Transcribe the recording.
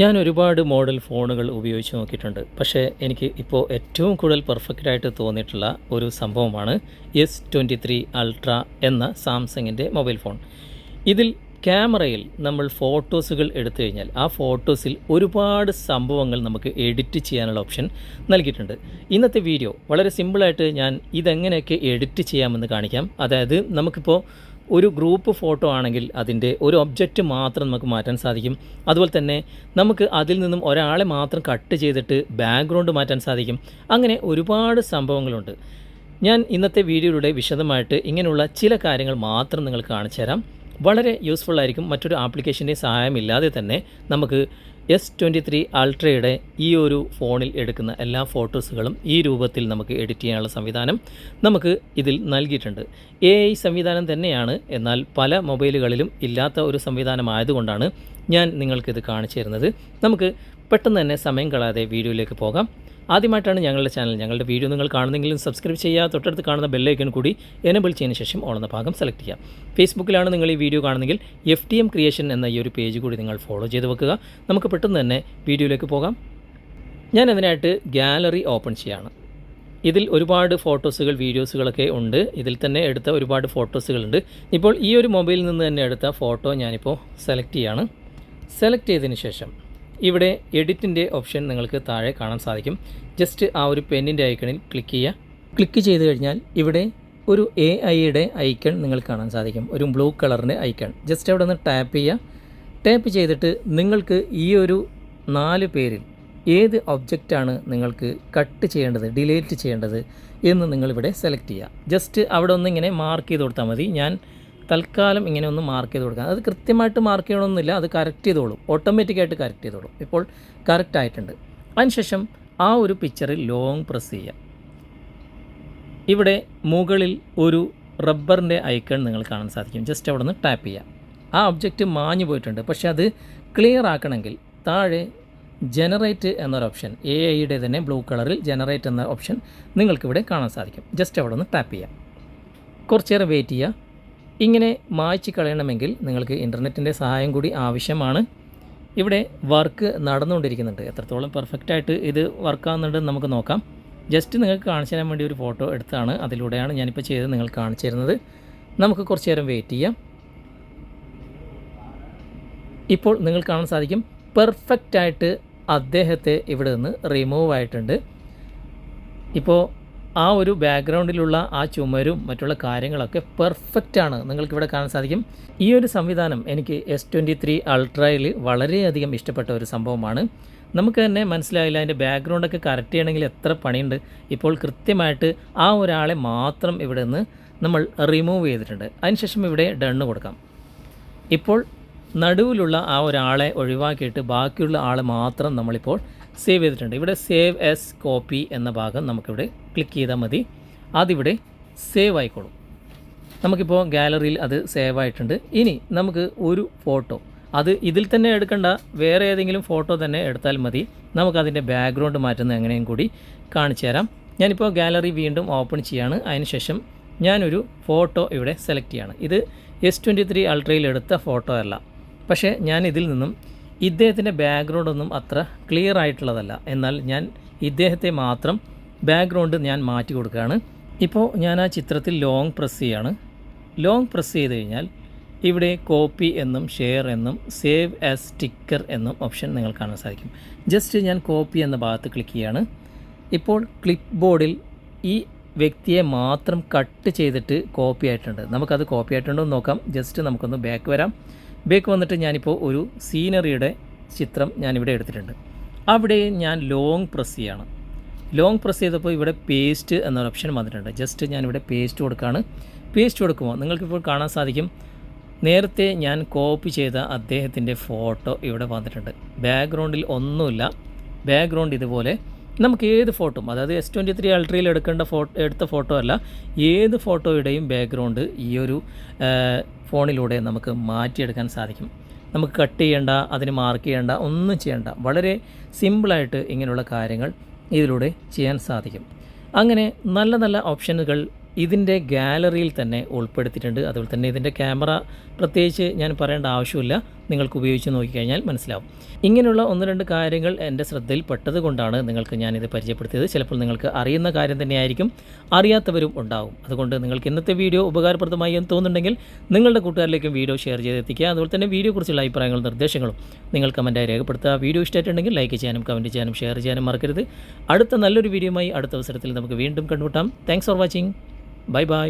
ഞാൻ ഒരുപാട് മോഡൽ ഫോണുകൾ ഉപയോഗിച്ച് നോക്കിയിട്ടുണ്ട്. പക്ഷേ എനിക്ക് ഇപ്പോൾ ഏറ്റവും കൂടുതൽ പെർഫെക്റ്റ് ആയിട്ട് തോന്നിയിട്ടുള്ള ഒരു സംഭവമാണ് എസ് ട്വന്റി ത്രീ അൾട്ര എന്ന സാംസങ്ങിന്റെ മൊബൈൽ ഫോൺ. ഇതിൽ ക്യാമറയിൽ നമ്മൾ ഫോട്ടോസുകൾ എടുത്തു കഴിഞ്ഞാൽ ആ ഫോട്ടോസിൽ ഒരുപാട് സംഭവങ്ങൾ നമുക്ക് എഡിറ്റ് ചെയ്യാനുള്ള ഓപ്ഷൻ നൽകിയിട്ടുണ്ട്. ഇന്നത്തെ വീഡിയോ വളരെ സിമ്പിളായിട്ട് ഞാൻ ഇതെങ്ങനെയൊക്കെ എഡിറ്റ് ചെയ്യാമെന്ന് കാണിക്കാം. അതായത് നമുക്കിപ്പോൾ ഒരു ഗ്രൂപ്പ് ഫോട്ടോ ആണെങ്കിൽ അതിന്റെ ഒരു ഒബ്ജക്റ്റ് മാത്രം നമുക്ക് മാറ്റാൻ സാധിക്കും. അതുപോലെ തന്നെ നമുക്ക് അതിൽ നിന്നും ഒരാളെ മാത്രം കട്ട് ചെയ്തിട്ട് ബാക്ക്ഗ്രൗണ്ട് മാറ്റാൻ സാധിക്കും. അങ്ങനെ ഒരുപാട് സംഭവങ്ങളുണ്ട്. ഞാൻ ഇന്നത്തെ വീഡിയോയിലൂടെ വിശദമായിട്ട് ഇങ്ങനെയുള്ള ചില കാര്യങ്ങൾ മാത്രം നിങ്ങൾ കാണിച്ചു തരാം വളരെ യൂസ്ഫുൾ ആയിരിക്കും. മറ്റൊരു ആപ്ലിക്കേഷന്റെ സഹായമില്ലാതെ തന്നെ നമുക്ക് എസ് ട്വന്റി ത്രീ അൾട്രയുടെ ഈ ഒരു ഫോണിൽ എടുക്കുന്ന എല്ലാ ഫോട്ടോസുകളും ഈ രൂപത്തിൽ നമുക്ക് എഡിറ്റ് ചെയ്യാനുള്ള സംവിധാനം നമുക്ക് ഇതിൽ നൽകിയിട്ടുണ്ട്. എ ഐ സംവിധാനം തന്നെയാണ്. എന്നാൽ പല മൊബൈലുകളിലും ഇല്ലാത്ത ഒരു സംവിധാനമായതുകൊണ്ടാണ് ഞാൻ നിങ്ങൾക്കിത് കാണിച്ചു തരുന്നത്. നമുക്ക് പെട്ടെന്ന് തന്നെ സമയം കളയാതെ വീഡിയോയിലേക്ക് പോകാം. ആദ്യമായിട്ടാണ് ഞങ്ങളുടെ ചാനൽ ഞങ്ങളുടെ വീഡിയോ നിങ്ങൾ കാണുന്നെങ്കിലും സബ്സ്ക്രൈബ് ചെയ്യുക തൊട്ടടുത്ത് കാണുന്ന ബെല്ലൈക്കൺ കൂടി എനബിൾ ചെയ്യുന്ന ശേഷം ഓണെന്ന ഭാഗം സെലക്ട് ചെയ്യാം ഫേസ്ബുക്കിലാണ് നിങ്ങൾ ഈ വീഡിയോ കാണുന്നെങ്കിൽ എഫ് ടി എം ക്രിയേഷൻ എന്ന ഈ ഒരു പേജ് കൂടി നിങ്ങൾ ഫോളോ ചെയ്ത് വെക്കുക. നമുക്ക് പെട്ടെന്ന് തന്നെ വീഡിയോയിലേക്ക് പോകാം. ഞാൻ അതിനായിട്ട് ഗാലറി ഓപ്പൺ ചെയ്യാണ്. ഇതിൽ ഒരുപാട് ഫോട്ടോസുകൾ വീഡിയോസുകളൊക്കെ ഉണ്ട്. ഇതിൽ തന്നെ എടുത്ത ഒരുപാട് ഫോട്ടോസുകളുണ്ട് ഇപ്പോൾ ഈ ഒരു മൊബൈലിൽ നിന്ന് തന്നെ എടുത്ത ഫോട്ടോ ഞാനിപ്പോൾ സെലക്ട് ചെയ്യാണ്. സെലക്ട് ചെയ്തതിന് ശേഷം ഇവിടെ എഡിറ്റിന്റെ ഓപ്ഷൻ നിങ്ങൾക്ക് താഴെ കാണാൻ സാധിക്കും. ജസ്റ്റ് ആ ഒരു പെന്നിന്റെ ഐക്കണിൽ ക്ലിക്ക് ചെയ്യുക. ക്ലിക്ക് ചെയ്ത് കഴിഞ്ഞാൽ ഇവിടെ ഒരു എ ഐയുടെ ഐക്കൺ നിങ്ങൾക്ക് കാണാൻ സാധിക്കും. ഒരു ബ്ലൂ കളറിന്റെ ഐക്കൺ. ജസ്റ്റ് അവിടെ നിന്ന് ടാപ്പ് ചെയ്യുക. ടാപ്പ് ചെയ്തിട്ട് നിങ്ങൾക്ക് ഈ ഒരു നാല് പേരിൽ ഏത് ഒബ്ജക്റ്റാണ് നിങ്ങൾക്ക് കട്ട് ചെയ്യേണ്ടത് ഡിലീറ്റ് ചെയ്യേണ്ടത് എന്ന് നിങ്ങളിവിടെ സെലക്ട് ചെയ്യുക. ജസ്റ്റ് അവിടെ ഒന്ന് ഇങ്ങനെ മാർക്ക് ചെയ്ത് കൊടുത്താൽ മതി. ഞാൻ തൽക്കാലം ഇങ്ങനെ ഒന്ന് മാർക്ക് ചെയ്ത് കൊടുക്കാം. അത് കൃത്യമായിട്ട് മാർക്ക് ചെയ്യണമെന്നില്ല അത് കറക്റ്റ് ചെയ്തോളും. ഓട്ടോമാറ്റിക്കായിട്ട് കറക്റ്റ് ചെയ്തോളും. ഇപ്പോൾ കറക്റ്റ് ആയിട്ടുണ്ട്. അതിനുശേഷം ആ ഒരു പിക്ചറിൽ ലോങ് പ്രസ് ചെയ്യാം ഇവിടെ മുകളിൽ ഒരു റബ്ബറിന്റെ ഐക്കൺ നിങ്ങൾ കാണാൻ സാധിക്കും. ജസ്റ്റ് അവിടെ നിന്ന് ടാപ്പ് ചെയ്യാം ആ ഒബ്ജക്റ്റ് മാഞ്ഞു പോയിട്ടുണ്ട്. പക്ഷേ അത് ക്ലിയർ ആക്കണമെങ്കിൽ താഴെ ജനറേറ്റ് എന്നൊരു ഓപ്ഷൻ എ ഐയുടെ തന്നെ ബ്ലൂ കളറിൽ ജനറേറ്റ് എന്ന ഓപ്ഷൻ നിങ്ങൾക്കിവിടെ കാണാൻ സാധിക്കും. ജസ്റ്റ് അവിടെ നിന്ന് ടാപ്പ് ചെയ്യാം കുറച്ചേറെ വെയിറ്റ് ചെയ്യുക. ഇങ്ങനെ മായ്ച്ച് കളയണമെങ്കിൽ നിങ്ങൾക്ക് ഇന്റർനെറ്റിന്റെ സഹായം കൂടി ആവശ്യമാണ്. ഇവിടെ വർക്ക് നടന്നുകൊണ്ടിരിക്കുന്നുണ്ട്. എത്രത്തോളം പെർഫെക്റ്റായിട്ട് ഇത് വർക്കാവുന്നുണ്ട് നമുക്ക് നോക്കാം. ജസ്റ്റ് നിങ്ങൾക്ക് കാണിച്ചു തരാൻ വേണ്ടി ഒരു ഫോട്ടോ എടുത്താണ്. അതിലൂടെയാണ് ഞാനിപ്പോൾ ചെയ്ത് നിങ്ങൾ കാണിച്ചു തരുന്നത്. നമുക്ക് കുറച്ച് നേരം വെയിറ്റ് ചെയ്യാം. ഇപ്പോൾ നിങ്ങൾ കാണാൻ സാധിക്കും പെർഫെക്റ്റായിട്ട് അദ്ദേഹത്തെ ഇവിടെ നിന്ന് റിമൂവ് ആയിട്ടുണ്ട്. ഇപ്പോൾ ആ ഒരു ബാക്ക്ഗ്രൗണ്ടിലുള്ള ആ ചുമരും മറ്റുള്ള കാര്യങ്ങളൊക്കെ പെർഫെക്റ്റ് ആണ്. നിങ്ങൾക്കിവിടെ കാണാൻ സാധിക്കും. ഈ ഒരു സംവിധാനം എനിക്ക് എസ് ട്വന്റി ത്രീ അൾട്രയിൽ വളരെയധികം ഇഷ്ടപ്പെട്ട ഒരു സംഭവമാണ്. നമുക്ക് തന്നെ മനസ്സിലായില്ല അതിന്റെ ബാക്ക്ഗ്രൗണ്ടൊക്കെ കറക്റ്റ് ചെയ്യണമെങ്കിൽ എത്ര പണിയുണ്ട്. ഇപ്പോൾ കൃത്യമായിട്ട് ആ ഒരാളെ മാത്രം ഇവിടെ നിന്ന് നമ്മൾ റിമൂവ് ചെയ്തിട്ടുണ്ട്. അതിനുശേഷം ഇവിടെ ഡണ്ണ് കൊടുക്കാം. ഇപ്പോൾ നടുവിലുള്ള ആ ഒരാളെ ഒഴിവാക്കിയിട്ട് ബാക്കിയുള്ള ആളെ മാത്രം നമ്മളിപ്പോൾ സേവ് ചെയ്തിട്ടുണ്ട്. ഇവിടെ സേവ് എസ് കോപ്പി എന്ന ഭാഗം നമുക്കിവിടെ ക്ലിക്ക് ചെയ്താൽ മതി. അതിവിടെ സേവ് ആയിക്കോളും. നമുക്കിപ്പോൾ ഗാലറിയിൽ അത് സേവ് ആയിട്ടുണ്ട്. ഇനി നമുക്ക് ഒരു ഫോട്ടോ അത് ഇതിൽ തന്നെ എടുക്കേണ്ട. വേറെ ഏതെങ്കിലും ഫോട്ടോ തന്നെ എടുത്താൽ മതി. നമുക്കതിന്റെ ബാക്ക്ഗ്രൗണ്ട് മാറ്റുന്ന എങ്ങനെയും കൂടി കാണിച്ചു തരാം. ഞാനിപ്പോൾ ഗാലറി വീണ്ടും ഓപ്പൺ ചെയ്യാണ്. അതിനുശേഷം ഞാനൊരു ഫോട്ടോ ഇവിടെ സെലക്ട് ചെയ്യാണ്. ഇത് എസ് ട്വന്റി ത്രീ അൾട്രയിൽ എടുത്ത ഫോട്ടോ അല്ല. പക്ഷേ ഞാൻ ഇതിൽ നിന്നും ഇദ്ദേഹത്തിന്റെ ബാക്ക്ഗ്രൗണ്ട് ഒന്നും അത്ര ക്ലിയർ ആയിട്ടുള്ളതല്ല. എന്നാൽ ഞാൻ ഇദ്ദേഹത്തെ മാത്രം ബാക്ക്ഗ്രൗണ്ട് ഞാൻ മാറ്റി കൊടുക്കുകയാണ്. ഇപ്പോൾ ഞാൻ ആ ചിത്രത്തിൽ ലോങ് പ്രസ് ചെയ്യാണ്. ലോങ് പ്രസ് ചെയ്ത് കഴിഞ്ഞാൽ ഇവിടെ കോപ്പി എന്നും ഷെയർ എന്നും സേവ് ആസ് സ്റ്റിക്കർ എന്നും ഓപ്ഷൻ നിങ്ങൾ കാണാൻ സാധിക്കും. ജസ്റ്റ് ഞാൻ കോപ്പി എന്ന ഭാഗത്ത് ക്ലിക്ക് ചെയ്യാണ്. ഇപ്പോൾ ക്ലിപ്പ് ബോർഡിൽ ഈ വ്യക്തിയെ മാത്രം കട്ട് ചെയ്തിട്ട് കോപ്പി ആയിട്ടുണ്ട്. നമുക്കത് കോപ്പി ആയിട്ടുണ്ടോ എന്ന് നോക്കാം. ജസ്റ്റ് നമുക്കൊന്ന് ബാക്ക് വരാം. ബാക്ക് വന്നിട്ട് ഞാനിപ്പോൾ ഒരു സീനറിയുടെ ചിത്രം ഞാനിവിടെ എടുത്തിട്ടുണ്ട്. അവിടെ ഞാൻ ലോങ് പ്രസ് ചെയ്യാണ്. ലോങ് പ്രസ് ചെയ്തപ്പോൾ ഇവിടെ പേസ്റ്റ് എന്നൊരു ഓപ്ഷൻ വന്നിട്ടുണ്ട്. ജസ്റ്റ് ഞാനിവിടെ പേസ്റ്റ് കൊടുക്കുകയാണ് പേസ്റ്റ് കൊടുക്കുമ്പോൾ നിങ്ങൾക്കിപ്പോൾ കാണാൻ സാധിക്കും. നേരത്തെ ഞാൻ കോപ്പി ചെയ്ത അദ്ദേഹത്തിന്റെ ഫോട്ടോ ഇവിടെ വന്നിട്ടുണ്ട്. ബാക്ക്ഗ്രൗണ്ടിൽ ഒന്നുമില്ല. ബാക്ക്ഗ്രൗണ്ട് ഇതുപോലെ നമുക്ക് ഏത് ഫോട്ടോ അതായത് എസ് ട്വന്റി ത്രീ അൾട്രയിൽ എടുക്കേണ്ട ഫോട്ടോ എടുത്ത ഫോട്ടോ അല്ല ഏത് ഫോട്ടോയുടെയും ബാക്ക്ഗ്രൗണ്ട് ഈ ഒരു ഫോണിലൂടെ നമുക്ക് മാറ്റിയെടുക്കാൻ സാധിക്കും. നമുക്ക് കട്ട് ചെയ്യേണ്ട അതിന് മാർക്ക് ചെയ്യേണ്ട ഒന്നും ചെയ്യേണ്ട വളരെ സിമ്പിളായിട്ട് ഇങ്ങനെയുള്ള കാര്യങ്ങൾ ഇതിലൂടെ ചെയ്യാൻ സാധിക്കും. അങ്ങനെ നല്ല നല്ല ഓപ്ഷനുകൾ ഇതിന്റെ ഗാലറിയിൽ തന്നെ ഉൾപ്പെടുത്തിയിട്ടുണ്ട്. അതുപോലെ തന്നെ ഇതിന്റെ ക്യാമറ പ്രത്യേകിച്ച് ഞാൻ പറയേണ്ട ആവശ്യമില്ല. നിങ്ങൾക്ക് ഉപയോഗിച്ച് നോക്കിക്കഴിഞ്ഞാൽ മനസ്സിലാവും. ഇങ്ങനെയുള്ള ഒന്ന് രണ്ട് കാര്യങ്ങൾ എന്റെ ശ്രദ്ധയിൽപ്പെട്ടത് കൊണ്ടാണ് നിങ്ങൾക്ക് ഞാനിത് പരിചയപ്പെടുത്തിയത്. ചിലപ്പോൾ നിങ്ങൾക്ക് അറിയുന്ന കാര്യം തന്നെയായിരിക്കും അറിയാത്തവരും ഉണ്ടാവും. അതുകൊണ്ട് നിങ്ങൾക്ക് ഇന്നത്തെ വീഡിയോ ഉപകാരപ്രദമായി എന്ന് തോന്നുന്നുണ്ടെങ്കിൽ നിങ്ങളുടെ കൂട്ടുകാരിലേക്കും വീഡിയോ ഷെയർ ചെയ്തെത്തിക്കുക. അതുപോലെ തന്നെ വീഡിയോ കുറിച്ചുള്ള അഭിപ്രായങ്ങളും നിർദ്ദേശങ്ങളും നിങ്ങൾ കമന്റായി രേഖപ്പെടുത്തുക. വീഡിയോ ഇഷ്ടമായിട്ടുണ്ടെങ്കിൽ ലൈക്ക് ചെയ്യാനും കമന്റ് ചെയ്യാനും ഷെയർ ചെയ്യാനും മറക്കരുത്. അടുത്ത നല്ലൊരു വീഡിയോയുമായി അടുത്ത അവസരത്തിൽ നമുക്ക് വീണ്ടും കണ്ടുമുട്ടാം. Thanks for watching bye bye